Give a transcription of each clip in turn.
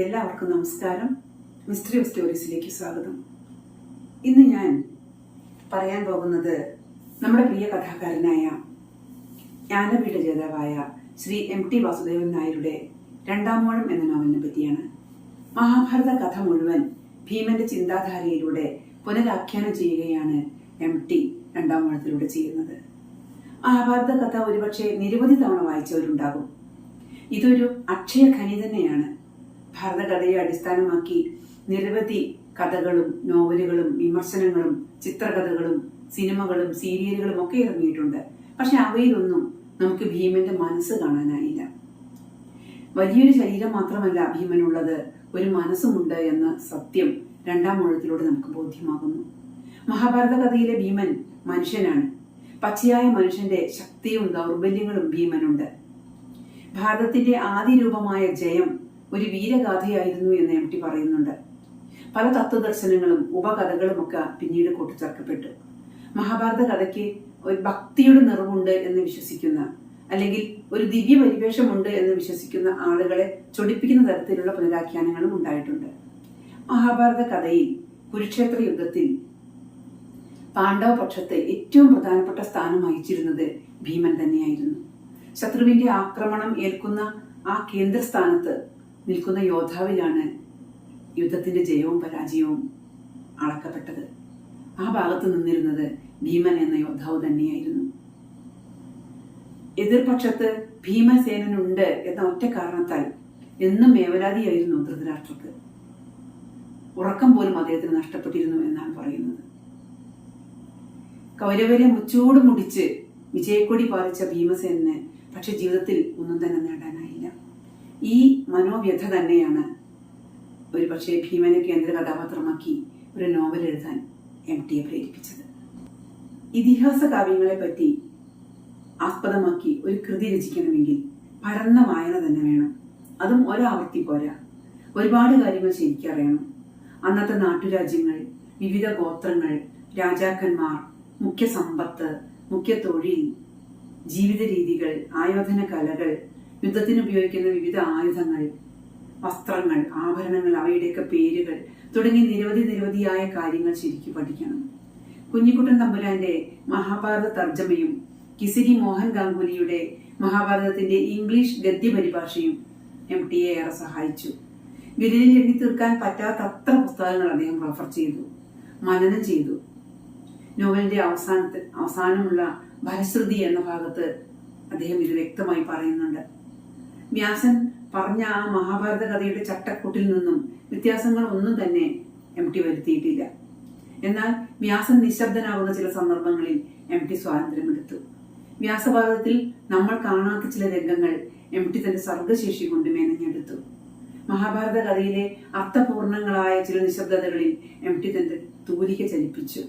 എല്ലാവർക്കും നമസ്കാരം. Mystery of സ്റ്റോറീസിലേക്ക് സ്വാഗതം. ഇന്ന് ഞാൻ പറയാൻ പോകുന്നത് നമ്മുടെ പ്രിയ കഥാകാരനായ ജ്ഞാനപീഠ ജേതാവായ ശ്രീ എം ടി വാസുദേവൻ നായരുടെ രണ്ടാമോഴം എന്ന നോവലിനെ പറ്റിയാണ്. മഹാഭാരത കഥ മുഴുവൻ ഭീമന്റെ ചിന്താധാരയിലൂടെ പുനരാഖ്യാനം ചെയ്യുകയാണ് എം ടി രണ്ടാമോഴത്തിലൂടെ ചെയ്യുന്നത്. മഹാഭാരത കഥ ഒരുപക്ഷെ നിരവധി തവണ വായിച്ചവരുണ്ടാകും. ഇതൊരു അക്ഷയ ഖനി തന്നെയാണ്. ഭാരതകഥയെ അടിസ്ഥാനമാക്കി നിരവധി കഥകളും നോവലുകളും വിമർശനങ്ങളും ചിത്രകഥകളും സിനിമകളും സീരിയലുകളും ഒക്കെ ഇറങ്ങിയിട്ടുണ്ട്. പക്ഷെ അവയിലൊന്നും നമുക്ക് ഭീമന്റെ മനസ്സ് കാണാനായില്ല. വലിയൊരു ശരീരം മാത്രമല്ല ഭീമനുള്ളത് ഒരു മനസ്സുമുണ്ട് എന്ന സത്യം രണ്ടാം മുഴത്തിലൂടെ നമുക്ക് ബോധ്യമാകുന്നു. മഹാഭാരത കഥയിലെ ഭീമൻ മനുഷ്യനാണ്. പച്ചയായ മനുഷ്യന്റെ ശക്തിയും ദൗർബല്യങ്ങളും ഭീമനുണ്ട്. ഭാരതത്തിന്റെ ആദ്യ രൂപമായ ജയം ഒരു വീരഗാഥയായിരുന്നു എന്ന് എം ടി പറയുന്നുണ്ട്. പല തത്വദർശനങ്ങളും ഉപകഥകളുമൊക്കെ പിന്നീട് കൂട്ടിച്ചേർക്കപ്പെട്ടു. മഹാഭാരത കഥയ്ക്ക് ഒരു ഭക്തിയുടെ നിറവുണ്ട് എന്ന് വിശ്വസിക്കുന്ന അല്ലെങ്കിൽ ഒരു ദിവ്യ പരിവേഷമുണ്ട് എന്ന് വിശ്വസിക്കുന്ന ആളുകളെ ചൊടിപ്പിക്കുന്ന തരത്തിലുള്ള പുനരാഖ്യാനങ്ങളും ഉണ്ടായിട്ടുണ്ട്. മഹാഭാരത കഥയിൽ കുരുക്ഷേത്ര യുദ്ധത്തിൽ പാണ്ഡവ പക്ഷത്തെ ഏറ്റവും പ്രധാനപ്പെട്ട സ്ഥാനം വഹിച്ചിരുന്നത് ഭീമൻ തന്നെയായിരുന്നു. ശത്രുവിന്റെ ആക്രമണം ഏൽക്കുന്ന ആ കേന്ദ്രസ്ഥാനത്ത് നിൽക്കുന്ന യോദ്ധാവിലാണ് യുദ്ധത്തിന്റെ ജയവും പരാജയവും അളക്കപ്പെട്ടത്. ആ ഭാഗത്ത് നിന്നിരുന്നത് ഭീമൻ എന്ന യോദ്ധാവ് തന്നെയായിരുന്നു. എതിർപക്ഷത്ത് ഭീമസേനനുണ്ട് എന്ന ഒറ്റ കാരണത്താൽ എന്നും മേവലാതിയായിരുന്നു ധൃതരാഷ്ട്രക്ക്. ഉറക്കം പോലും അദ്ദേഹത്തിന് നഷ്ടപ്പെട്ടിരുന്നു എന്നാണ് പറയുന്നത്. കൗരവരെ മുച്ചൂട് മുടിച്ച് വിജയക്കൊടി പാലിച്ച ഭീമസേനന് പക്ഷെ ജീവിതത്തിൽ ഒന്നും തന്നെ നേടാനായില്ല. ഈ മനോവ്യഥ തന്നെയാണ്. ഒരു പക്ഷേ ഭീമനെ കേന്ദ്ര കഥാപാത്രമാക്കി ഒരു നോവൽ എഴുതാൻ എം ടിയെ പ്രേരിപ്പിച്ചത്. ഇതിഹാസ കാവ്യങ്ങളെ പറ്റി ആസ്പദമാക്കി ഒരു കൃതി രചിക്കണമെങ്കിൽ പരന്ന വായന തന്നെ വേണം. അതും ഒരാവർത്തി പോരാ. ഒരുപാട് കാര്യങ്ങൾ ശരിക്കറിയണം അന്നത്തെ നാട്ടുരാജ്യങ്ങൾ വിവിധ ഗോത്രങ്ങൾ രാജാക്കന്മാർ മുഖ്യ സമ്പത്ത് മുഖ്യ തൊഴിൽ ജീവിത രീതികൾ ആയോധന കലകൾ യുദ്ധത്തിന് ഉപയോഗിക്കുന്ന വിവിധ ആയുധങ്ങൾ വസ്ത്രങ്ങൾ ആഭരണങ്ങൾ അവയുടെയൊക്കെ പേരുകൾ തുടങ്ങി നിരവധി നിരവധിയായ കാര്യങ്ങൾ ശരിക്കും പഠിക്കണം. കുഞ്ഞിക്കുട്ടൻ തമ്പുരാന്റെ മഹാഭാരത തർജമയും കിസിരി മോഹൻ ഗാംഗുലിയുടെ മഹാഭാരതത്തിന്റെ ഇംഗ്ലീഷ് ഗദ്യ പരിഭാഷയും എം ടി എ ഏറെ സഹായിച്ചു. വിരലിൽ എഴുതി തീർക്കാൻ പറ്റാത്തത്ര പുസ്തകങ്ങൾ അദ്ദേഹം റഫർ ചെയ്തു മനനം ചെയ്തു. നോവലിന്റെ അവസാനത്തിൽ അവസാനമുള്ള ഭരശ്രുതി എന്ന ഭാഗത്ത് അദ്ദേഹം ഇത് വ്യക്തമായി പറയുന്നുണ്ട്. വ്യാസൻ പറഞ്ഞ ആ മഹാഭാരത കഥയുടെ ചട്ടക്കൂട്ടിൽ നിന്നും വ്യത്യാസങ്ങൾ ഒന്നും തന്നെ എം ടി വരുത്തിയിട്ടില്ല. എന്നാൽ വ്യാസൻ നിശബ്ദനാകുന്ന ചില സന്ദർഭങ്ങളിൽ എം ടി സ്വാതന്ത്ര്യമെടുത്തു. വ്യാസഭാരതത്തിൽ നമ്മൾ കാണാത്ത ചില രംഗങ്ങൾ എം ടി തന്റെ സർഗശേഷി കൊണ്ട് മെനഞ്ഞെടുത്തു. മഹാഭാരത കഥയിലെ അർത്ഥപൂർണങ്ങളായ ചില നിശബ്ദതകളിൽ എം ടി തന്റെ തൂലിക ചലിപ്പിച്ചു.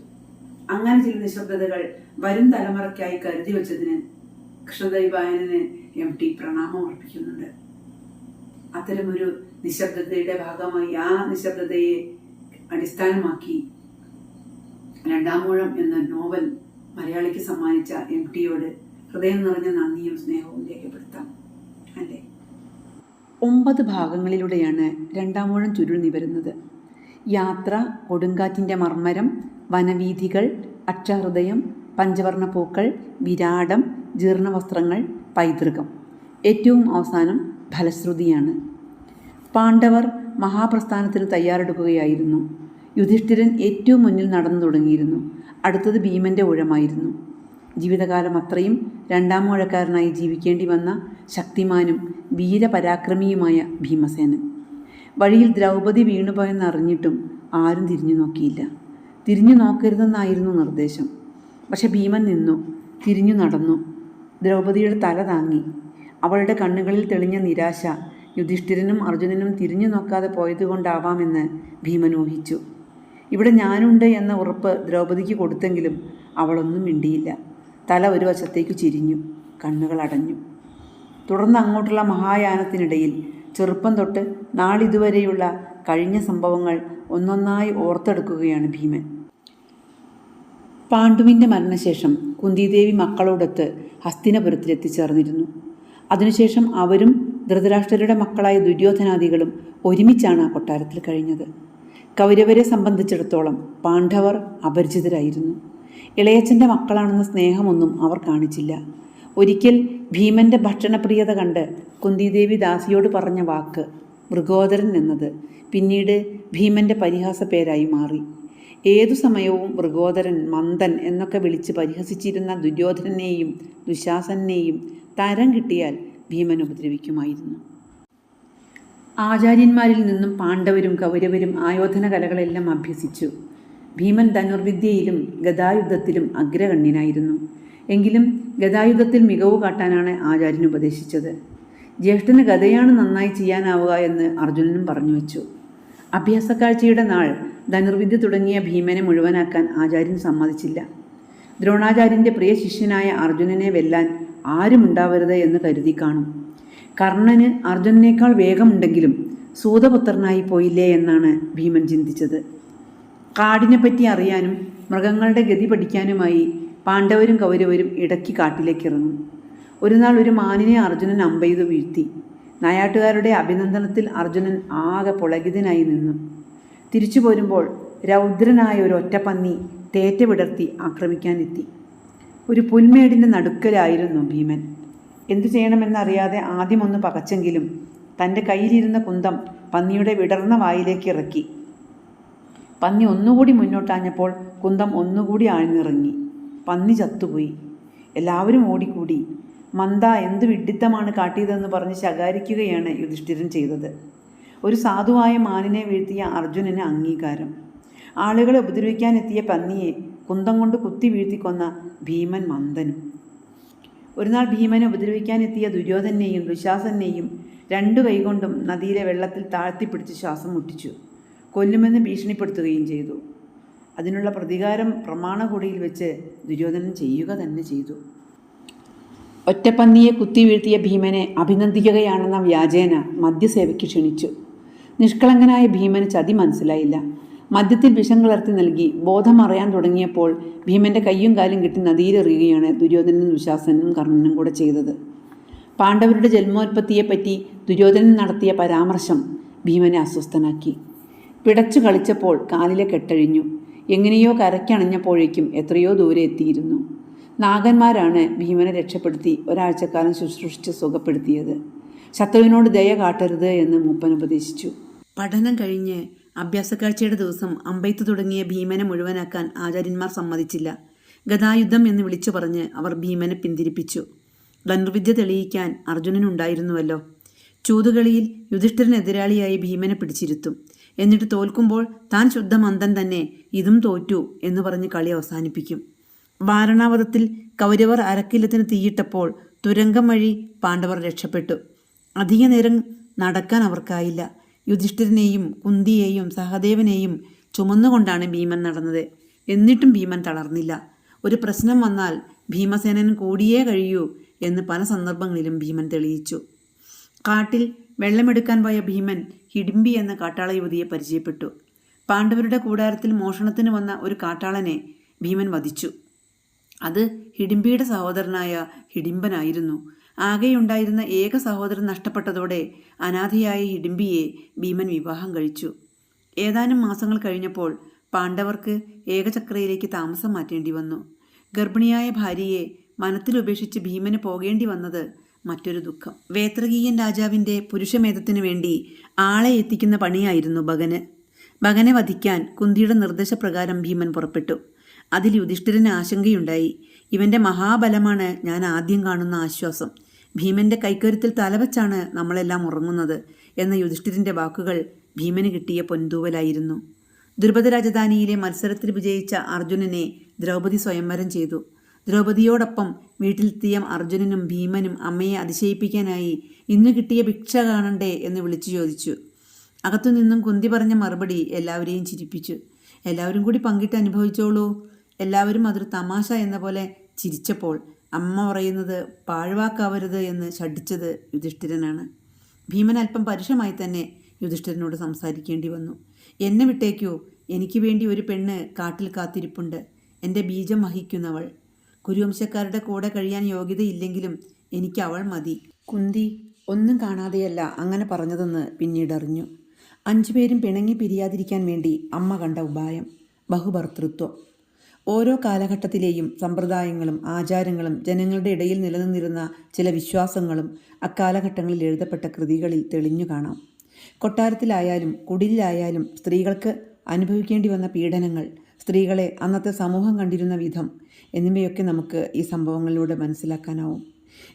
അങ്ങനെ ചില നിശബ്ദതകൾ വരും തലമുറയ്ക്കായി കരുതി വെച്ചതിന് കൃഷ്ണദൈവായനന് എം ടി പ്രണാമം അർപ്പിക്കുന്നുണ്ട്. അത്തരമൊരു നിശബ്ദതയുടെ ഭാഗമായി ആ നിശബ്ദതയെ അടിസ്ഥാനമാക്കി രണ്ടാമൂഴം എന്ന നോവൽ മലയാളിക്ക് സമ്മാനിച്ച എം ടിയോട് ഹൃദയം നിറഞ്ഞ നന്ദിയും സ്നേഹവും രേഖപ്പെടുത്താം. അല്ലേ? ഒമ്പത് ഭാഗങ്ങളിലൂടെയാണ് രണ്ടാമൂഴം ചുരുൾ നിവരുന്നത്. യാത്ര കൊടുങ്കാറ്റിന്റെ മർമ്മരം വനവീഥികൾ അക്ഷഹൃദയം പഞ്ചവർണ പൂക്കൾ വിരാടം ജീർണവസ്ത്രങ്ങൾ പൈതൃകം. ഏറ്റവും അവസാനം ഫലശ്രുതിയാണ്. പാണ്ഡവർ മഹാപ്രസ്ഥാനത്തിന് തയ്യാറെടുക്കുകയായിരുന്നു. യുധിഷ്ഠിരൻ ഏറ്റവും മുന്നിൽ നടന്നു തുടങ്ങിയിരുന്നു. അടുത്തത് ഭീമന്റെ ഊഴമായിരുന്നു. ജീവിതകാലം അത്രയും രണ്ടാം ഊഴക്കാരനായി ജീവിക്കേണ്ടി വന്ന ശക്തിമാനും വീരപരാക്രമിയുമായ ഭീമസേനൻ. വഴിയിൽ ദ്രൗപദി വീണുപോയെന്നറിഞ്ഞിട്ടും ആരും തിരിഞ്ഞു നോക്കിയില്ല. തിരിഞ്ഞു നോക്കരുതെന്നായിരുന്നു നിർദ്ദേശം. പക്ഷെ ഭീമൻ നിന്നു തിരിഞ്ഞു നടന്നു. ദ്രൗപദിയുടെ തല താങ്ങി. അവളുടെ കണ്ണുകളിൽ തെളിഞ്ഞ നിരാശ യുധിഷ്ഠിരനും അർജുനനും തിരിഞ്ഞു നോക്കാതെ പോയതുകൊണ്ടാവാമെന്ന് ഭീമൻ ഊഹിച്ചു. ഇവിടെ ഞാനുണ്ട് എന്ന ഉറപ്പ് ദ്രൗപദിക്ക് കൊടുത്തെങ്കിലും അവളൊന്നും മിണ്ടിയില്ല. തല ഒരു വശത്തേക്ക് ചിരിഞ്ഞു കണ്ണുകൾ അടഞ്ഞു. തുടർന്ന് അങ്ങോട്ടുള്ള മഹായാനത്തിനിടയിൽ ചെറുപ്പം തൊട്ട് നാളിതുവരെയുള്ള കഴിഞ്ഞ സംഭവങ്ങൾ ഒന്നൊന്നായി ഓർത്തെടുക്കുകയാണ് ഭീമൻ. പാണ്ഡുവിന്റെ മരണശേഷം കുന്തിദേവി മക്കളോടൊത്ത് ഹസ്തിനപുരത്തിൽ എത്തിച്ചേർന്നിരുന്നു അതിനുശേഷം അവരും ധൃതരാഷ്ട്രരുടെ മക്കളായ ദുര്യോധനാദികളും ഒരുമിച്ചാണ് ആ കൊട്ടാരത്തിൽ കഴിഞ്ഞത്. കൗരവരെ സംബന്ധിച്ചിടത്തോളം പാണ്ഡവർ അപരിചിതരായിരുന്നു. ഇളയച്ചന്റെ മക്കളാണെന്ന സ്നേഹമൊന്നും അവർ കാണിച്ചില്ല. ഒരിക്കൽ ഭീമന്റെ ഭക്ഷണപ്രിയത കണ്ട് കുന്തിദേവി ദാസിയോട് പറഞ്ഞ വാക്ക് മൃഗോദരൻ എന്നത് പിന്നീട് ഭീമന്റെ പരിഹാസ പേരായി മാറി. ഏതു സമയവും മൃഗോദരൻ മന്ദൻ എന്നൊക്കെ വിളിച്ച് പരിഹസിച്ചിരുന്ന ദുര്യോധനനെയും ദുശാസനെയും തരം കിട്ടിയാൽ ഭീമൻ ഉപദ്രവിക്കുമായിരുന്നു. ആചാര്യന്മാരിൽ നിന്നും പാണ്ഡവരും കൗരവരും ആയോധന കലകളെല്ലാം അഭ്യസിച്ചു. ഭീമൻ ധനുർവിദ്യയിലും ഗതായുദ്ധത്തിലും അഗ്രഗണ്യനായിരുന്നു. എങ്കിലും ഗദായുദ്ധത്തിൽ മികവ് കാട്ടാനാണ് ആചാര്യൻ ഉപദേശിച്ചത്. ജ്യേഷ്ഠന് ഗതയാണ് നന്നായി ചെയ്യാനാവുക എന്ന് അർജുനനും പറഞ്ഞു വെച്ചു. അഭ്യാസക്കാഴ്ചയുടെ നാൾ ധനുർവിദ്യ തുടങ്ങിയ ഭീമനെ മുഴുവനാക്കാൻ ആചാര്യൻ സമ്മതിച്ചില്ല. ദ്രോണാചാര്യന്റെ പ്രിയ ശിഷ്യനായ അർജുനനെ വെല്ലാൻ ആരുമുണ്ടാവരുത് എന്ന് കരുതി കാണും. കർണന് അർജുനനേക്കാൾ വേഗമുണ്ടെങ്കിലും സൂതപുത്രനായി പോയില്ലേ എന്നാണ് ഭീമൻ ചിന്തിച്ചത്. കാടിനെപ്പറ്റി അറിയാനും മൃഗങ്ങളുടെ ഗതി പഠിക്കാനുമായി പാണ്ഡവരും കൗരവരും ഇടയ്ക്ക് കാട്ടിലേക്ക് ഇറങ്ങും ഒരു നാൾ ഒരു മാനിനെ അർജുനൻ അമ്പെയ്തു വീഴ്ത്തി. നായാട്ടുകാരുടെ അഭിനന്ദനത്തിൽ അർജുനൻ ആകെ പുളകിതനായി നിന്നു. തിരിച്ചു പോരുമ്പോൾ രൗദ്രനായ ഒരു ഒറ്റപ്പന്നി തേറ്റ വിടർത്തി ആക്രമിക്കാനെത്തി. ഒരു പുൽമേടിന്റെ നടുക്കലായിരുന്നു ഭീമൻ. എന്തു ചെയ്യണമെന്നറിയാതെ ആദ്യമൊന്ന് പകച്ചെങ്കിലും തന്റെ കയ്യിലിരുന്ന കുന്തം പന്നിയുടെ വിടർന്ന വായിലേക്ക് ഇറക്കി. പന്നി ഒന്നുകൂടി മുന്നോട്ടാഞ്ഞപ്പോൾ കുന്തം ഒന്നുകൂടി ആഴ്ന്നിറങ്ങി. പന്നി ചത്തുപോയി. എല്ലാവരും ഓടിക്കൂടി. മന്ദ എന്ത് വിഡിത്തമാണ് കാട്ടിയതെന്ന് പറഞ്ഞ് ശകാരിക്കുകയാണ് യുധിഷ്ഠിരൻ ചെയ്തത്. ഒരു സാധുവായ മാനിനെ വീഴ്ത്തിയ അർജുനന് അംഗീകാരം. ആളുകളെ ഉപദ്രവിക്കാനെത്തിയ പന്നിയെ കുന്തം കൊണ്ട് കുത്തി വീഴ്ത്തിക്കൊന്ന ഭീമൻ മന്ദനും. ഒരു നാൾ ഭീമനെ ഉപദ്രവിക്കാനെത്തിയ ദുര്യോധനെയും ദുശാസനെയും രണ്ടു കൈകൊണ്ടും നദിയിലെ വെള്ളത്തിൽ താഴ്ത്തിപ്പിടിച്ച് ശ്വാസം മുട്ടിച്ചു. കൊല്ലുമെന്ന് ഭീഷണിപ്പെടുത്തുകയും ചെയ്തു. അതിനുള്ള പ്രതികാരം പ്രമാണകുടിയിൽ വെച്ച് ദുര്യോധനൻ ചെയ്യുക തന്നെ ചെയ്തു. ഒറ്റപ്പന്നിയെ കുത്തി വീഴ്ത്തിയ ഭീമനെ അഭിനന്ദിക്കുകയാണെന്ന വ്യാജേന മദ്യസേവയ്ക്ക് ക്ഷണിച്ചു. നിഷ്കളങ്കനായ ഭീമന് ചതി മനസ്സിലായില്ല. മദ്യത്തിൽ വിഷം കലർത്തി നൽകി ബോധം അറിയാൻ തുടങ്ങിയപ്പോൾ ഭീമന്റെ കയ്യും കാലും കിട്ടി നദിയിലെറിയുകയാണ് ദുര്യോധനനും ദുശാസനും കർണനും കൂടെ ചെയ്തത്. പാണ്ഡവരുടെ ജന്മോത്പത്തിയെപ്പറ്റി ദുര്യോധനൻ നടത്തിയ പരാമർശം ഭീമനെ അസ്വസ്ഥനാക്കി. പിടച്ചു കളിച്ചപ്പോൾ കാലിലെ കെട്ടഴിഞ്ഞു. എങ്ങനെയോ കരയ്ക്കണഞ്ഞപ്പോഴേക്കും എത്രയോ ദൂരെ എത്തിയിരുന്നു. നാഗന്മാരാണ് ഭീമനെ രക്ഷപ്പെടുത്തി ഒരാഴ്ചക്കാലം ശുശ്രൂഷിച്ച് സുഖപ്പെടുത്തിയത്. ശത്രുവിനോട് ദയ കാട്ടരുത് എന്ന് മൂപ്പൻ ഉപദേശിച്ചു. പഠനം കഴിഞ്ഞ് അഭ്യാസക്കാഴ്ചയുടെ ദിവസം അമ്പെയ്ത്ത് തുടങ്ങിയ ഭീമനെ മുഴുവനാക്കാൻ ആചാര്യന്മാർ സമ്മതിച്ചില്ല. ഗതായുദ്ധം എന്ന് വിളിച്ചു പറഞ്ഞ് അവർ ഭീമനെ പിന്തിരിപ്പിച്ചു. ധനുർവിദ്യ തെളിയിക്കാൻ അർജുനനുണ്ടായിരുന്നുവല്ലോ. ചൂതുകളിയിൽ യുധിഷ്ഠിരനെതിരാളിയായി ഭീമനെ പിടിച്ചിരുത്തും. എന്നിട്ട് തോൽക്കുമ്പോൾ താൻ ശുദ്ധമന്ദൻ തന്നെ ഇതും തോറ്റു എന്ന് പറഞ്ഞ് കളി അവസാനിപ്പിക്കും. വാരണാവതത്തിൽ കൗരവർ അരക്കില്ലത്തിന് തീയിട്ടപ്പോൾ തുരങ്കം വഴി പാണ്ഡവർ രക്ഷപ്പെട്ടു. അധിക നേരം നടക്കാൻ അവർക്കായില്ല. യുധിഷ്ഠിരനെയും കുന്തിയെയും സഹദേവനെയും ചുമന്നുകൊണ്ടാണ് ഭീമൻ നടന്നത്. എന്നിട്ടും ഭീമൻ തളർന്നില്ല. ഒരു പ്രശ്നം വന്നാൽ ഭീമസേനൻ കൂടിയേ കഴിയൂ എന്ന് പല സന്ദർഭങ്ങളിലും ഭീമൻ തെളിയിച്ചു. കാട്ടിൽ വെള്ളമെടുക്കാൻ പോയ ഭീമൻ ഹിഡിംബി എന്ന കാട്ടാള യുവതിയെ പരിചയപ്പെട്ടു. പാണ്ഡവരുടെ കൂടാരത്തിൽ മോഷണത്തിന് വന്ന ഒരു കാട്ടാളനെ ഭീമൻ വധിച്ചു. അത് ഹിഡിംബിയുടെ സഹോദരനായ ഹിഡിംബനായിരുന്നു. ആകെയുണ്ടായിരുന്ന ഏക സഹോദരൻ നഷ്ടപ്പെട്ടതോടെ അനാഥയായ ഇടിമ്പിയെ ഭീമൻ വിവാഹം കഴിച്ചു. ഏതാനും മാസങ്ങൾ കഴിഞ്ഞപ്പോൾ പാണ്ഡവർക്ക് ഏകചക്രയിലേക്ക് താമസം മാറ്റേണ്ടി വന്നു. ഗർഭിണിയായ ഭാര്യയെ മനത്തിലുപേക്ഷിച്ച് ഭീമന് പോകേണ്ടി വന്നത് മറ്റൊരു ദുഃഖം. വേത്രകീയൻ രാജാവിന്റെ പുരുഷമേധത്തിനു വേണ്ടി ആളെ എത്തിക്കുന്ന പണിയായിരുന്നു ഭഗന്. ഭഗനെ വധിക്കാൻ കുന്തിയുടെ നിർദ്ദേശപ്രകാരം ഭീമൻ പുറപ്പെട്ടു. അതിൽ യുധിഷ്ഠിരന് ആശങ്കയുണ്ടായി. ഇവന്റെ മഹാബലമാണ് ഞാൻ ആദ്യം കാണുന്ന ആശ്വാസം. ഭീമന്റെ കൈക്കരുത്തിൽ തലവച്ചാണ് നമ്മളെല്ലാം ഉറങ്ങുന്നത് എന്ന യുധിഷ്ഠിരന്റെ വാക്കുകൾ ഭീമന് കിട്ടിയ പൊൻതൂവലായിരുന്നു. ദ്രുപദ രാജധാനിയിലെ മത്സരത്തിൽ വിജയിച്ച അർജുനനെ ദ്രൗപദി സ്വയംവരം ചെയ്തു. ദ്രൗപദിയോടൊപ്പം വീട്ടിലെത്തിയ അർജുനനും ഭീമനും അമ്മയെ അതിശയിപ്പിക്കാനായി ഇന്ന് കിട്ടിയ ഭിക്ഷ കാണണ്ടേ എന്ന് വിളിച്ചു ചോദിച്ചു. അകത്തുനിന്നും കുന്തി പറഞ്ഞ മറുപടി എല്ലാവരെയും ചിരിപ്പിച്ചു. എല്ലാവരും കൂടി പങ്കിട്ട് അനുഭവിച്ചോളൂ. എല്ലാവരും അതൊരു തമാശ എന്ന പോലെ ചിരിച്ചപ്പോൾ അമ്മ പറയുന്നത് പാഴ്വാക്കാവരുത് എന്ന് ശഠിച്ചത് യുധിഷ്ഠിരനാണ്. ഭീമൻ അല്പം പരുഷമായി തന്നെ യുധിഷ്ഠിരനോട് സംസാരിക്കേണ്ടി വന്നു. എന്നെ വിട്ടേക്കൂ. എനിക്ക് വേണ്ടി ഒരു പെണ്ണ് കാട്ടിൽ കാത്തിരിപ്പുണ്ട്. എന്റെ ബീജം വഹിക്കുന്നവൾ. കുരുവംശക്കാരുടെ കൂടെ കഴിയാൻ യോഗ്യതയില്ലെങ്കിലും എനിക്ക് അവൾ മതി കുന്തി ഒന്നും കാണാതെയല്ല അങ്ങനെ പറഞ്ഞതെന്ന് പിന്നീടറിഞ്ഞു അഞ്ചുപേരും പിണങ്ങി പിരിയാതിരിക്കാൻ വേണ്ടി അമ്മ കണ്ട ഉപായം. ബഹുഭർത്തൃത്വം ഓരോ കാലഘട്ടത്തിലെയും സമ്പ്രദായങ്ങളും ആചാരങ്ങളും ജനങ്ങളുടെ ഇടയിൽ നിലനിന്നിരുന്ന ചില വിശ്വാസങ്ങളും അക്കാലഘട്ടങ്ങളിൽ എഴുതപ്പെട്ട കൃതികളിൽ തെളിഞ്ഞു കാണാം. കൊട്ടാരത്തിലായാലും കുടിലായാലും സ്ത്രീകൾക്ക് അനുഭവിക്കേണ്ടി വന്ന പീഡനങ്ങൾ സ്ത്രീകളെ അന്നത്തെ സമൂഹം കണ്ടിരുന്ന വിധം എന്നിവയൊക്കെ നമുക്ക് ഈ സംഭവങ്ങളിലൂടെ മനസ്സിലാക്കാനാവും.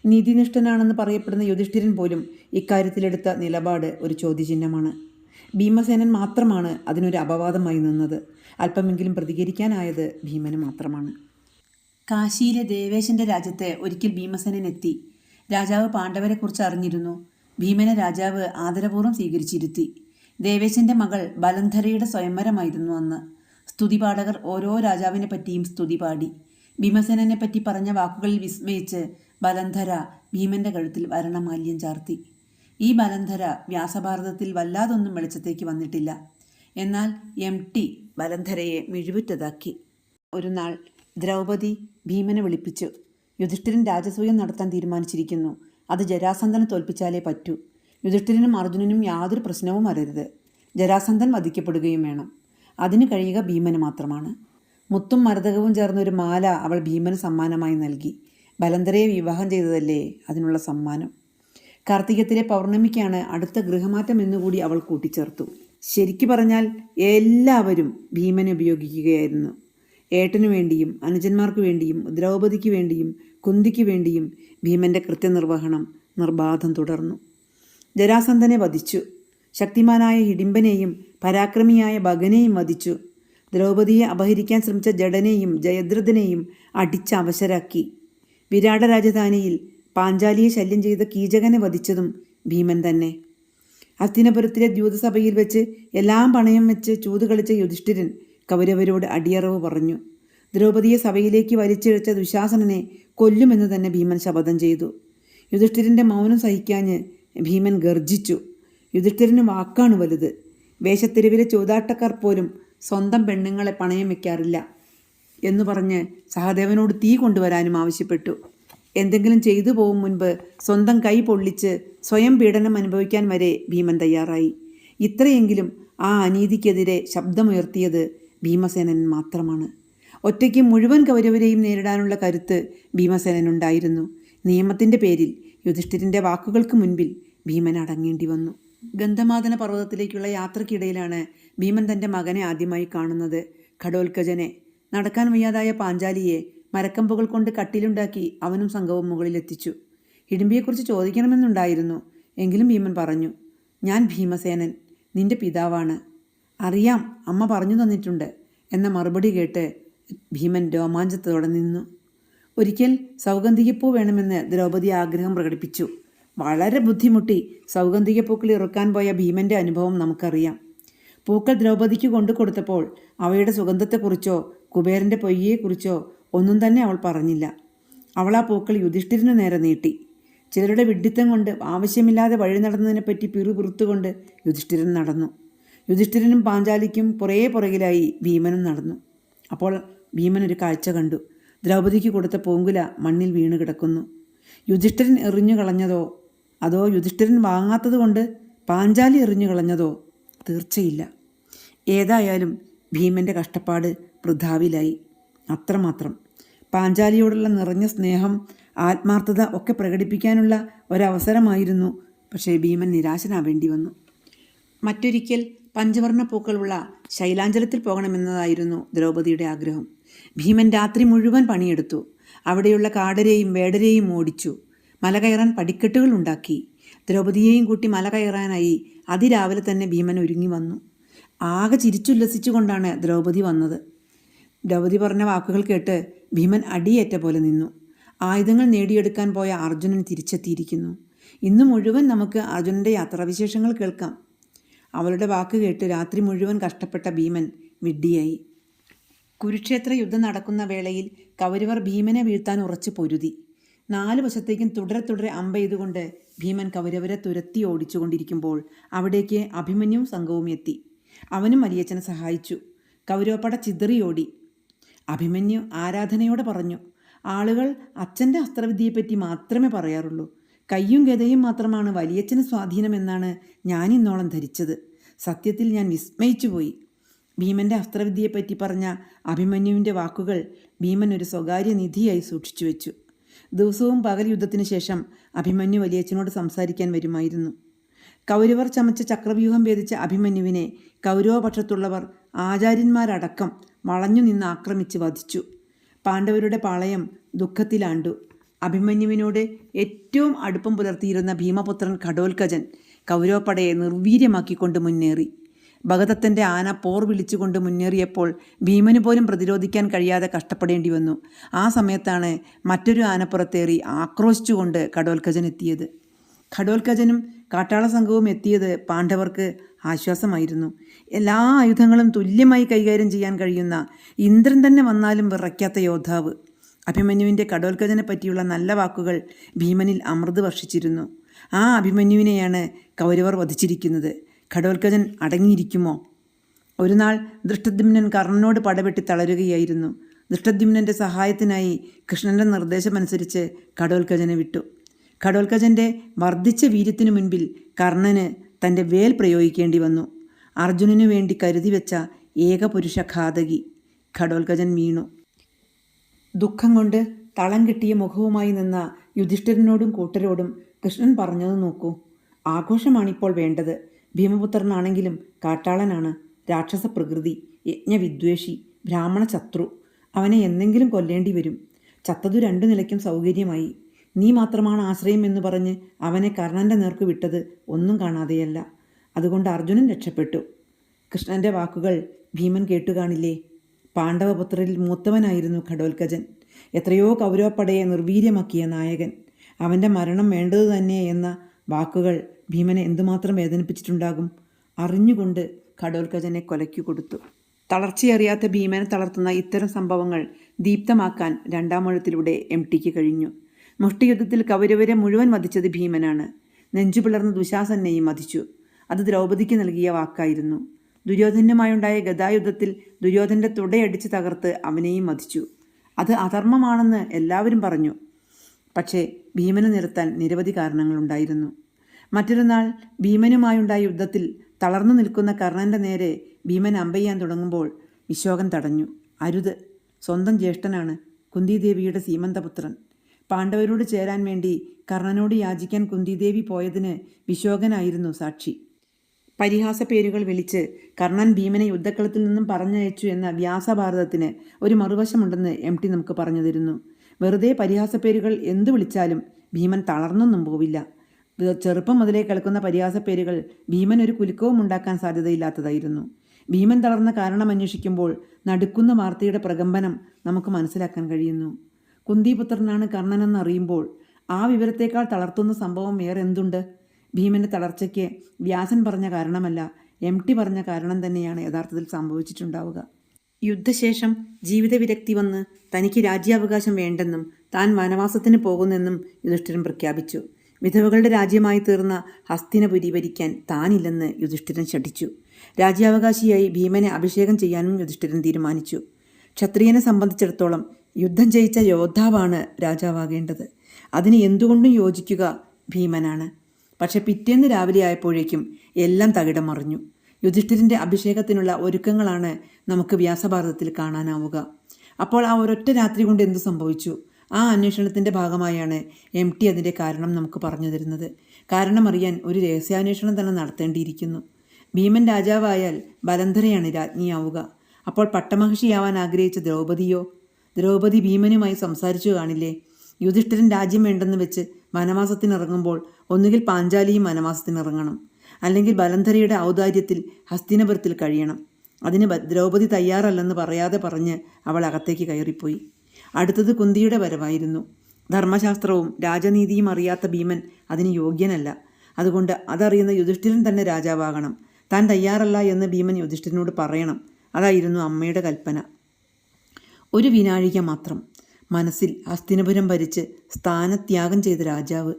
നീതിനിഷ്ഠനാണെന്ന് പറയപ്പെടുന്ന യുധിഷ്ഠിരൻ പോലും ഇക്കാര്യത്തിലെടുത്ത നിലപാട് ഒരു ചോദ്യചിഹ്നമാണ്. ഭീമസേനൻ മാത്രമാണ് അതിനൊരു അപവാദമായി നിന്നത്. അല്പമെങ്കിലും പ്രതികരിക്കാനായത് ഭീമന് മാത്രമാണ്. കാശിയിലെ ദേവേശന്റെ രാജ്യത്തെ ഒരിക്കൽ ഭീമസേനൻ എത്തി. രാജാവ് പാണ്ഡവരെക്കുറിച്ച് അറിഞ്ഞിരുന്നു. ഭീമനെ രാജാവ് ആദരപൂർവം സ്വീകരിച്ചിരുത്തി. ദേവേശന്റെ മകൾ ബലന്ധരയുടെ സ്വയംവരമായിരുന്നു അന്ന്. സ്തുതിപാഠകർ ഓരോ രാജാവിനെ പറ്റിയും സ്തുതി പാടി. ഭീമസേനനെ പറ്റി പറഞ്ഞ വാക്കുകളിൽ വിസ്മയിച്ച് ബലന്ധര ഭീമന്റെ കഴുത്തിൽ വരണമാല്യം ചാർത്തി. ഈ ബലന്ധര വ്യാസഭാരതത്തിൽ വല്ലാതൊന്നും വെളിച്ചത്തേക്ക് വന്നിട്ടില്ല. എന്നാൽ എം ടി ബലന്ധരയെ മിഴിവുറ്റതാക്കി. ഒരു നാൾ ദ്രൗപദി ഭീമനെ വിളിപ്പിച്ചു. യുധിഷ്ഠിരൻ രാജസൂയം നടത്താൻ തീരുമാനിച്ചിരിക്കുന്നു. അത് ജരാസന്ധനെ തോൽപ്പിച്ചാലേ പറ്റൂ. യുധിഷ്ഠിരനും അർജുനനും യാതൊരു പ്രശ്നവും വരരുത് ജരാസന്ധൻ വധിക്കപ്പെടുകയും വേണം. അതിന് കഴിയുക ഭീമന് മാത്രമാണ്. മുത്തും മരതകവും ചേർന്ന ഒരു മാല അവൾ ഭീമന് സമ്മാനമായി നൽകി. ബലന്ധരയെ വിവാഹം ചെയ്തതല്ലേ അതിനുള്ള സമ്മാനം? കാർത്തികത്തിലെ പൗർണമിക്കാണ് അടുത്ത ഗൃഹമാറ്റം എന്നുകൂടി അവൾ കൂട്ടിച്ചേർത്തു. ശരിക്കു പറഞ്ഞാൽ എല്ലാവരും ഭീമനെ ഉപയോഗിക്കുകയായിരുന്നു. ഏട്ടനു വേണ്ടിയും അനുജന്മാർക്ക് വേണ്ടിയും ദ്രൗപദിക്ക് വേണ്ടിയും കുന്തിക്ക് വേണ്ടിയും ഭീമന്റെ കൃത്യനിർവഹണം നിർബാധം തുടർന്നു. ജരാസന്ധനെ വധിച്ചു. ശക്തിമാനായ ഹിഡിംബനെയും പരാക്രമിയായ ഭഗനെയും വധിച്ചു. ദ്രൗപദിയെ അപഹരിക്കാൻ ശ്രമിച്ച ജഡനെയും ജയദ്രഥനെയും അടിച്ച് അവശരാക്കി. വിരാട രാജധാനിയിൽ പാഞ്ചാലിയെ ശല്യം ചെയ്ത കീചകനെ വധിച്ചതും ഭീമൻ തന്നെ. ഹസ്തിനപുരത്തിലെ ദ്യൂതസഭയിൽ വെച്ച് എല്ലാം പണയം വെച്ച് ചൂത് കളിച്ച യുധിഷ്ഠിരൻ കൗരവരോട് അടിയറവ് പറഞ്ഞു. ദ്രൗപദിയെ സഭയിലേക്ക് വലിച്ചിഴച്ച ദുശാസനനെ കൊല്ലുമെന്ന് തന്നെ ഭീമൻ ശപഥം ചെയ്തു. യുധിഷ്ഠിരന്റെ മൗനം സഹിക്കാഞ്ഞ് ഭീമൻ ഗർജിച്ചു യുധിഷ്ഠിരന് വാക്കാണ് വലുത്. വേഷത്തെരുവിലെ ചൂതാട്ടക്കാർ പോലും സ്വന്തം പെണ്ണുങ്ങളെ പണയം വയ്ക്കാറില്ല എന്ന് പറഞ്ഞ് സഹദേവനോട് തീ കൊണ്ടുവരാനും ആവശ്യപ്പെട്ടു. എന്തെങ്കിലും ചെയ്തു പോകും മുൻപ് സ്വന്തം കൈ പൊള്ളിച്ച് സ്വയം പീഡനം അനുഭവിക്കാൻ വരെ ഭീമൻ തയ്യാറായി. ഇത്രയെങ്കിലും ആ അനീതിക്കെതിരെ ശബ്ദമുയർത്തിയത് ഭീമസേനൻ മാത്രമാണ്. ഒറ്റയ്ക്ക് മുഴുവൻ കൗരവരെയും നേരിടാനുള്ള കരുത്ത് ഭീമസേനനുണ്ടായിരുന്നു. നിയമത്തിന്റെ പേരിൽ യുധിഷ്ഠിരന്റെ വാക്കുകൾക്ക് മുൻപിൽ ഭീമൻ അടങ്ങേണ്ടി വന്നു. ഗന്ധമാതന പർവതത്തിലേക്കുള്ള യാത്രക്കിടയിലാണ് ഭീമൻ തന്റെ മകനെ ആദ്യമായി കാണുന്നത്. ഘടോത്കജനെ നടക്കാൻ വയ്യാതായ പാഞ്ചാലിയെ മരക്കമ്പുകൾ കൊണ്ട് കട്ടിലുണ്ടാക്കി അവനും സംഘവും മുകളിലെത്തിച്ചു. ഹിഡിമ്പിയെക്കുറിച്ച് ചോദിക്കണമെന്നുണ്ടായിരുന്നു. എങ്കിലും ഭീമൻ പറഞ്ഞു ഞാൻ ഭീമസേനൻ. നിന്റെ പിതാവാണ്. അറിയാം അമ്മ പറഞ്ഞു തന്നിട്ടുണ്ട് എന്ന മറുപടി കേട്ട് ഭീമൻ രോമാഞ്ചത്തോടെ നിന്നു. ഒരിക്കൽ സൗഗന്ധികപ്പൂ വേണമെന്ന് ദ്രൗപദി ആഗ്രഹം പ്രകടിപ്പിച്ചു. വളരെ ബുദ്ധിമുട്ടി സൗഗന്ധികപ്പൂക്കൾ ഇറക്കാൻ പോയ ഭീമന്റെ അനുഭവം നമുക്കറിയാം. പൂക്കൾ ദ്രൗപദിക്ക് കൊണ്ടു കൊടുത്തപ്പോൾ അവയുടെ സുഗന്ധത്തെക്കുറിച്ചോ കുബേരന്റെ പൊയ്യെക്കുറിച്ചോ ഒന്നും തന്നെ അവൾ പറഞ്ഞില്ല. അവൾ ആ പൂക്കൾ യുധിഷ്ഠിരനു നേരെ നീട്ടി. ചിലരുടെ വിഡ്ഢിത്തം കൊണ്ട് ആവശ്യമില്ലാതെ വഴി നടന്നതിനെപ്പറ്റി പിറുപിറുത്തുകൊണ്ട് യുധിഷ്ഠിരൻ നടന്നു. യുധിഷ്ഠിരനും പാഞ്ചാലിക്കും പുറേ പുറകിലായി ഭീമനും നടന്നു. അപ്പോൾ ഭീമൻ ഒരു കാഴ്ച കണ്ടു. ദ്രൗപദിക്ക് കൊടുത്ത പൂങ്കുല മണ്ണിൽ വീണ് കിടക്കുന്നു. യുധിഷ്ഠിരൻ എറിഞ്ഞു കളഞ്ഞതോ? അതോ യുധിഷ്ഠിരൻ വാങ്ങാത്തത് കൊണ്ട് പാഞ്ചാലി എറിഞ്ഞു കളഞ്ഞതോ? തീർച്ചയില്ല. ഏതായാലും ഭീമന്റെ കഷ്ടപ്പാട് വൃഥാവിലായി. അത്രമാത്രം. പാഞ്ചാലിയോടുള്ള നിറഞ്ഞ സ്നേഹം ആത്മാർത്ഥത ഒക്കെ പ്രകടിപ്പിക്കാനുള്ള ഒരവസരമായിരുന്നു. പക്ഷേ ഭീമൻ നിരാശനാവേണ്ടി വന്നു. മറ്റൊരിക്കൽ പഞ്ചവർണ പൂക്കളുള്ള ശൈലാഞ്ചലത്തിൽ പോകണമെന്നതായിരുന്നു ദ്രൗപദിയുടെ ആഗ്രഹം. ഭീമൻ രാത്രി മുഴുവൻ പണിയെടുത്തു. അവിടെയുള്ള കാടരെയും വേടരെയും ഓടിച്ചു. മല കയറാൻ പടിക്കെട്ടുകൾ ഉണ്ടാക്കി. ദ്രൗപദിയെയും കൂട്ടി മല കയറാനായി അതിരാവിലെ തന്നെ ഭീമൻ ഒരുങ്ങി വന്നു. ആകെ ചിരിച്ചുല്ലസിച്ചുകൊണ്ടാണ് ദ്രൗപദി വന്നത്. ദ്രൗപദി പറഞ്ഞ വാക്കുകൾ കേട്ട് ഭീമൻ അടിയേറ്റ പോലെ നിന്നു. ആയുധങ്ങൾ നേടിയെടുക്കാൻ പോയ അർജുനൻ തിരിച്ചെത്തിയിരിക്കുന്നു. ഇന്ന് മുഴുവൻ നമുക്ക് അർജുനന്റെ യാത്രാവിശേഷങ്ങൾ കേൾക്കാം. അവളുടെ വാക്ക് കേട്ട് രാത്രി മുഴുവൻ കഷ്ടപ്പെട്ട ഭീമൻ വിഡ്ഢിയായി. കുരുക്ഷേത്ര യുദ്ധം നടക്കുന്ന വേളയിൽ കൗരവർ ഭീമനെ വീഴ്ത്താൻ ഉറച്ചു പൊരുതി. നാല് വശത്തേക്കും തുടരെ തുടരെ അമ്പ ചെയ്തുകൊണ്ട് ഭീമൻ കൗരവരെ തുരത്തി ഓടിച്ചുകൊണ്ടിരിക്കുമ്പോൾ അവിടേക്ക് അഭിമന്യും സംഘവും എത്തി. അവനും വലിയച്ഛനെ സഹായിച്ചു. കൗരവപ്പട ചിതറിയോടി. അഭിമന്യു ആരാധനയോടെ പറഞ്ഞു ആളുകൾ അച്ഛന്റെ അസ്ത്രവിദ്യയെപ്പറ്റി മാത്രമേ പറയാറുള്ളൂ. കയ്യും ഗതയും മാത്രമാണ് വലിയച്ഛന് സ്വാധീനമെന്നാണ് ഞാനിന്നോളം ധരിച്ചത്. സത്യത്തിൽ ഞാൻ വിസ്മയിച്ചുപോയി. ഭീമന്റെ അസ്ത്രവിദ്യയെപ്പറ്റി പറഞ്ഞ അഭിമന്യുവിന്റെ വാക്കുകൾ ഭീമൻ ഒരു സ്വകാര്യ നിധിയായി സൂക്ഷിച്ചു വെച്ചു. ദിവസവും പകൽ യുദ്ധത്തിന് ശേഷം അഭിമന്യു വലിയച്ഛനോട് സംസാരിക്കാൻ വരുമായിരുന്നു. കൗരവർ ചമച്ച ചക്രവ്യൂഹം ഭേദിച്ച അഭിമന്യുവിനെ കൗരവപക്ഷത്തുള്ളവർ ആചാര്യന്മാരടക്കം വളഞ്ഞു നിന്ന് ആക്രമിച്ച് വധിച്ചു. പാണ്ഡവരുടെ പാളയം ദുഃഖത്തിലാണ്ടു. അഭിമന്യുവിനോട് ഏറ്റവും അടുപ്പം പുലർത്തിയിരുന്ന ഭീമപുത്രൻ ഘടോൽക്കജൻ കൗരവപ്പടയെ നിർവീര്യമാക്കിക്കൊണ്ട് മുന്നേറി. ഭഗതത്തിന്റെ ആന പോർ വിളിച്ചുകൊണ്ട് മുന്നേറിയപ്പോൾ ഭീമന് പോലും പ്രതിരോധിക്കാൻ കഴിയാതെ കഷ്ടപ്പെടേണ്ടി വന്നു. ആ സമയത്താണ് മറ്റൊരു ആനപ്പുറത്തേറി ആക്രോശിച്ചുകൊണ്ട് ഘടോൽക്കജൻ എത്തിയത്. ഘടോൽക്കജനും കാട്ടാള സംഘവും എത്തിയത് പാണ്ഡവർക്ക് ആശ്വാസമായിരുന്നു. എല്ലാ ആയുധങ്ങളും തുല്യമായി കൈകാര്യം ചെയ്യാൻ കഴിയുന്ന ഇന്ദ്രൻ തന്നെ വന്നാലും വിറയ്ക്കാത്ത യോദ്ധാവ്. അഭിമന്യുവിന്റെ കടോൽക്കജനെ പറ്റിയുള്ള നല്ല വാക്കുകൾ ഭീമനിൽ അമൃത് വർഷിച്ചിരുന്നു. ആ അഭിമന്യുവിനെയാണ് കൗരവർ വധിച്ചിരിക്കുന്നത്. ഘടോത്കജൻ അടങ്ങിയിരിക്കുമോ? ഒരു നാൾ ദൃഷ്ടദ്യുമ്നൻ കർണനോട് പടവെട്ടി തളരുകയായിരുന്നു. ദൃഷ്ടദ്യുമ്നന്റെ സഹായത്തിനായി കൃഷ്ണന്റെ നിർദ്ദേശമനുസരിച്ച് ഘടോത്കജനെ വിട്ടു. ഘടോത്കജന്റെ വർദ്ധിച്ച വീര്യത്തിനു മുൻപിൽ കർണന് തന്റെ വേൽ പ്രയോഗിക്കേണ്ടി വന്നു. അർജുനനു വേണ്ടി കരുതി വെച്ച ഏകപുരുഷ ഘാതകി ഘടോൽഗജൻ വീണു. ദുഃഖം കൊണ്ട് തളം കിട്ടിയ മുഖവുമായി നിന്ന യുധിഷ്ഠിരനോടും കൂട്ടരോടും കൃഷ്ണൻ പറഞ്ഞത് നോക്കൂ. ആഘോഷമാണിപ്പോൾ വേണ്ടത്. ഭീമപുത്രനാണെങ്കിലും കാട്ടാളനാണ്. രാക്ഷസ പ്രകൃതി യജ്ഞവിദ്വേഷി ബ്രാഹ്മണ ശത്രു അവനെ എന്തെങ്കിലും കൊല്ലേണ്ടി വരും. ചത്തതു രണ്ടു നിലയ്ക്കും സൗകര്യമായി. നീ മാത്രമാണ് ആശ്രയം എന്ന് പറഞ്ഞ് അവനെ കർണന്റെ നേർക്ക് വിട്ടത് ഒന്നും കാണാതെയല്ല. അതുകൊണ്ട് അർജുനൻ രക്ഷപ്പെട്ടു. കൃഷ്ണന്റെ വാക്കുകൾ ഭീമൻ കേട്ടുകാണില്ലേ? പാണ്ഡവപുത്രരിൽ മൂത്തവനായിരുന്നു ഘടോൽക്കജൻ എത്രയോ കൗരവപ്പടയെ നിർവീര്യമാക്കിയ നായകൻ. അവന്റെ മരണം വേണ്ടത് തന്നെ എന്ന വാക്കുകൾ ഭീമനെ എന്തുമാത്രം വേദനിപ്പിച്ചിട്ടുണ്ടാകും? അറിഞ്ഞുകൊണ്ട് ഘടോൽക്കജനെ കൊലയ്ക്കു കൊടുത്തു. തളർച്ചയറിയാത്ത ഭീമനെ തളർത്തുന്ന ഇത്തരം സംഭവങ്ങൾ ദീപ്തമാക്കാൻ രണ്ടാം മുഴത്തിലൂടെ എം ടിക്ക് കഴിഞ്ഞു. മുഷ്ടിയുദ്ധത്തിൽ കൗരവരെ മുഴുവൻ വധിച്ചത് ഭീമനാണ്. നെഞ്ചു പിളർന്ന ദുശാസനെയും വധിച്ചു. അത് ദ്രൗപദിക്ക് നൽകിയ വാക്കായിരുന്നു. ദുര്യോധനുമായുണ്ടായ ഗതായുദ്ധത്തിൽ ദുര്യോധന്റെ തുടയടിച്ച് തകർത്ത് അവനെയും വധിച്ചു. അത് അധർമ്മമാണെന്ന് എല്ലാവരും പറഞ്ഞു. പക്ഷേ ഭീമനെ നിർത്താൻ നിരവധി കാരണങ്ങളുണ്ടായിരുന്നു. മറ്റൊരു നാൾ ഭീമനുമായുണ്ടായ യുദ്ധത്തിൽ തളർന്നു നിൽക്കുന്ന കർണന്റെ നേരെ ഭീമൻ അമ്പെയ്യാൻ തുടങ്ങുമ്പോൾ വിശോകൻ തടഞ്ഞു. അരുത് സ്വന്തം ജ്യേഷ്ഠനാണ് കുന്തിദേവിയുടെ സീമന്തപുത്രൻ. പാണ്ഡവരോട് ചേരാൻ വേണ്ടി കർണനോട് യാചിക്കാൻ കുന്തിദേവി പോയതിന് വിശോകനായിരുന്നു സാക്ഷി. പരിഹാസ പേരുകൾ വിളിച്ച് കർണൻ ഭീമനെ യുദ്ധക്കളത്തിൽ നിന്നും പറഞ്ഞയച്ചു എന്ന വ്യാസഭാരതത്തിന് ഒരു മറുവശമുണ്ടെന്ന് എം ടി നമുക്ക് പറഞ്ഞു തരുന്നു. വെറുതെ പരിഹാസ പേരുകൾ എന്തു വിളിച്ചാലും ഭീമൻ തളർന്നൊന്നും പോവില്ല. ചെറുപ്പം മുതലേ കേൾക്കുന്ന പരിഹാസ പേരുകൾ ഭീമൻ ഒരു കുലുക്കവും ഉണ്ടാക്കാൻ സാധ്യതയില്ലാത്തതായിരുന്നു. ഭീമൻ തളർന്ന കാരണം അന്വേഷിക്കുമ്പോൾ നടുക്കുന്ന വാർത്തയുടെ പ്രകമ്പനം നമുക്ക് മനസ്സിലാക്കാൻ കഴിയുന്നു. കുന്തിപുത്രനാണ് കർണനെന്ന് അറിയുമ്പോൾ ആ വിവരത്തേക്കാൾ തളർത്തുന്ന സംഭവം വേറെ എന്തുണ്ട് ഭീമന്റെ തളർച്ചയ്ക്ക് വ്യാസൻ പറഞ്ഞ കാരണമല്ല എം ടി പറഞ്ഞ കാരണം തന്നെയാണ് യഥാർത്ഥത്തിൽ സംഭവിച്ചിട്ടുണ്ടാവുക. യുദ്ധശേഷം ജീവിത വിരക്തി വന്ന് തനിക്ക് രാജ്യാവകാശം വേണ്ടെന്നും താൻ വനവാസത്തിന് പോകുന്നെന്നും യുധിഷ്ഠിരൻ പ്രഖ്യാപിച്ചു. വിധവകളുടെ രാജ്യമായി തീർന്ന ഹസ്തിനപുരി ഭരിക്കാൻ താനില്ലെന്ന് യുധിഷ്ഠിരൻ ശഠിച്ചു. രാജ്യാവകാശിയായി ഭീമനെ അഭിഷേകം ചെയ്യാനും യുധിഷ്ഠിരൻ തീരുമാനിച്ചു. ക്ഷത്രിയനെ സംബന്ധിച്ചിടത്തോളം യുദ്ധം ജയിച്ച യോദ്ധാവാണ് രാജാവാകേണ്ടത്. അതിന് എന്തുകൊണ്ടും യോജിക്കുക ഭീമനാണ്. പക്ഷെ പിറ്റേന്ന് രാവിലെ ആയപ്പോഴേക്കും എല്ലാം തകിടം മറിഞ്ഞു. യുധിഷ്ഠിരന്റെ അഭിഷേകത്തിനുള്ള ഒരുക്കങ്ങളാണ് നമുക്ക് വ്യാസഭാരതത്തിൽ കാണാനാവുക. അപ്പോൾ ആ ഒരൊറ്റ രാത്രി കൊണ്ട് എന്ത് സംഭവിച്ചു? ആ അന്വേഷണത്തിന്റെ ഭാഗമായാണ് എം ടി അതിന്റെ കാരണം നമുക്ക് പറഞ്ഞു തരുന്നത്. കാരണം അറിയാൻ ഒരു രഹസ്യാന്വേഷണം തന്നെ നടത്തേണ്ടിയിരിക്കുന്നു. ഭീമൻ രാജാവായാൽ ബലന്ധരയാണ് രാജ്ഞിയാവുക. അപ്പോൾ പട്ടമഹർഷിയാവാൻ ആഗ്രഹിച്ച ദ്രൗപദിയോ ദ്രൗപദി ഭീമനുമായി സംസാരിച്ചു കാണില്ലേ? യുധിഷ്ഠിരൻ രാജ്യം വേണ്ടെന്ന് വെച്ച് വനവാസത്തിനിറങ്ങുമ്പോൾ ഒന്നുകിൽ പാഞ്ചാലിയും വനവാസത്തിനിറങ്ങണം. അല്ലെങ്കിൽ ബലന്ധരയുടെ ഔദാര്യത്തിൽ ഹസ്തിനപുരത്തിൽ കഴിയണം. അതിന് ദ്രൗപദി തയ്യാറല്ലെന്ന് പറയാതെ പറഞ്ഞ് അവൾ അകത്തേക്ക് കയറിപ്പോയി. അടുത്തത് കുന്തിയുടെ വരവായിരുന്നു. ധർമ്മശാസ്ത്രവും രാജനീതിയും അറിയാത്ത ഭീമൻ അതിന് യോഗ്യനല്ല. അതുകൊണ്ട് അതറിയുന്ന യുധിഷ്ഠിരൻ തന്നെ രാജാവാകണം. താൻ തയ്യാറല്ല എന്ന് ഭീമൻ യുധിഷ്ഠിരനോട് പറയണം. അതായിരുന്നു അമ്മയുടെ കൽപ്പന. ഒരു വിനാഴിക മാത്രം. മനസ്സിൽ ഹസ്തിനപുരം ഭരിച്ച് സ്ഥാനത്യാഗം ചെയ്ത രാജാവ്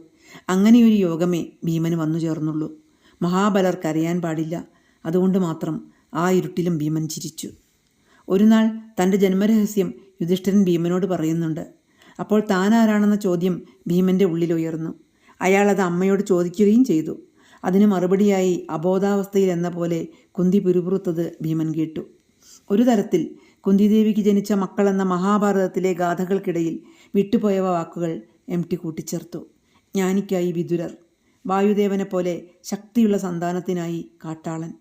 അങ്ങനെയൊരു യോഗമേ ഭീമന് വന്നു ചേർന്നുള്ളൂ. മഹാബലർക്കറിയാൻ പാടില്ല. അതുകൊണ്ട് മാത്രം ആ ഇരുട്ടിലും ഭീമൻ ചിരിച്ചു. ഒരു നാൾ തന്റെ ജന്മരഹസ്യം യുധിഷ്ഠിരൻ ഭീമനോട് പറയുന്നുണ്ട്. അപ്പോൾ താൻ ആരാണെന്ന ചോദ്യം ഭീമന്റെ ഉള്ളിലുയർന്നു അയാൾ അത് അമ്മയോട് ചോദിക്കുകയും ചെയ്തു. അതിന് മറുപടിയായി അബോധാവസ്ഥയിൽ എന്ന പോലെ കുന്തി പിറുപുറുത്തത് ഭീമൻ കേട്ടു. ഒരു തരത്തിൽ കുന്തിദേവിക്ക് ജനിച്ച മക്കളെന്ന മഹാഭാരതത്തിലെ ഗാഥകൾക്കിടയിൽ വിട്ടുപോയ വാക്കുകൾ എം ടി കൂട്ടിച്ചേർത്തു. ജ്ഞാനിക്കായി വിതുരർ. വായുദേവനെ പോലെ ശക്തിയുള്ള സന്താനത്തിനായി കാട്ടാളൻ.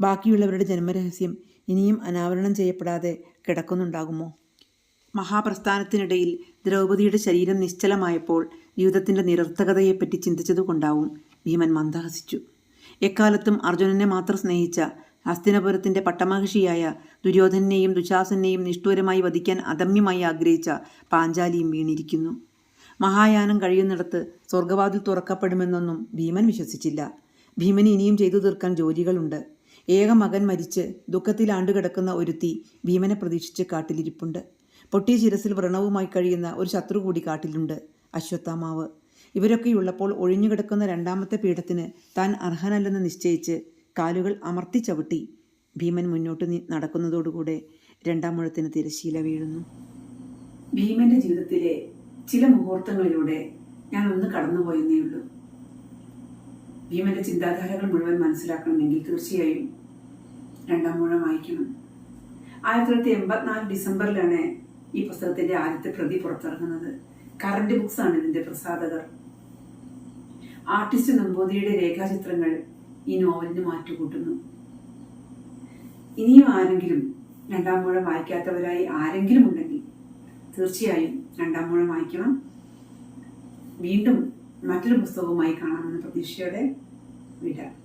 ബാക്കിയുള്ളവരുടെ ജന്മരഹസ്യം ഇനിയും അനാവരണം ചെയ്യപ്പെടാതെ കിടക്കുന്നുണ്ടാകുമോ? മഹാപ്രസ്ഥാനത്തിനിടയിൽ ദ്രൗപദിയുടെ ശരീരം നിശ്ചലമായപ്പോൾ ജീവിതത്തിന്റെ നിരർത്ഥകതയെപ്പറ്റി ചിന്തിച്ചതുകൊണ്ടാവും ഭീമൻ മന്ദഹസിച്ചു. എക്കാലത്തും അർജുനനെ മാത്രം സ്നേഹിച്ച ഹസ്തിനപുരത്തിന്റെ പട്ടമഹിഷിയായ ദുര്യോധനെയും ദുശാസനെയും നിഷ്ഠൂരമായി വധിക്കാൻ അദമ്യമായി ആഗ്രഹിച്ച പാഞ്ചാലിയും വീണിരിക്കുന്നു. മഹായാനം കഴിയുന്നിടത്ത് സ്വർഗവാതിൽ തുറക്കപ്പെടുമെന്നൊന്നും ഭീമൻ വിശ്വസിച്ചില്ല. ഭീമന് ഇനിയും ചെയ്തു തീർക്കാൻ ജോലികളുണ്ട്. ഏക മകൻ മരിച്ച് ദുഃഖത്തിൽ ആണ്ടുകിടക്കുന്ന ഒരുത്തി ഭീമനെ പ്രതീക്ഷിച്ച് കാട്ടിലിരിപ്പുണ്ട്. പൊട്ടിയ ശിരസിൽ വ്രണവുമായി കഴിയുന്ന ഒരു ശത്രു കൂടി കാട്ടിലുണ്ട് അശ്വത്ഥാമാവ്. ഇവരൊക്കെയുള്ളപ്പോൾ ഒഴിഞ്ഞുകിടക്കുന്ന രണ്ടാമത്തെ പീഠത്തിന് താൻ അർഹനല്ലെന്ന് നിശ്ചയിച്ച് കാലുകൾ അമർത്തി ചവിട്ടി ഭീമൻ മുന്നോട്ട് നടക്കുന്നതോടുകൂടെ രണ്ടാം മുഴത്തിന് തിരശീല വീഴുന്നു. ഭീമന്റെ ജീവിതത്തിലെ ചില മുഹൂർത്തങ്ങളിലൂടെ ഞാൻ ഒന്ന് കടന്നുപോയെന്നേ ഉള്ളൂ. ഭീമന്റെ ചിന്താധാരകൾ മുഴുവൻ മനസ്സിലാക്കണമെങ്കിൽ തീർച്ചയായും രണ്ടാം മൂഴം വായിക്കണം. ആയിരത്തി തൊള്ളായിരത്തി എൺപത്തിനാല് ഡിസംബറിലാണ് ഈ പുസ്തകത്തിന്റെ ആദ്യത്തെ പ്രതി പുറത്തിറങ്ങുന്നത്. കറന്റ് ബുക്സ് ആണ് ഇതിന്റെ പ്രസാധകർ. ആർട്ടിസ്റ്റ് നമ്പൂതിരിയുടെ രേഖാചിത്രങ്ങൾ ഈ നോവലിന് മാറ്റുകൂട്ടുന്നു. ഇനിയും ആരെങ്കിലും രണ്ടാം മൂഴം വായിക്കാത്തവരായി ആരെങ്കിലും ഉണ്ടെങ്കിൽ തീർച്ചയായും രണ്ടാം മൂഴം വായിക്കണം. വീണ്ടും മറ്റൊരു പുസ്തകവുമായി കാണാമെന്ന പ്രതീക്ഷയോടെ വിടാം.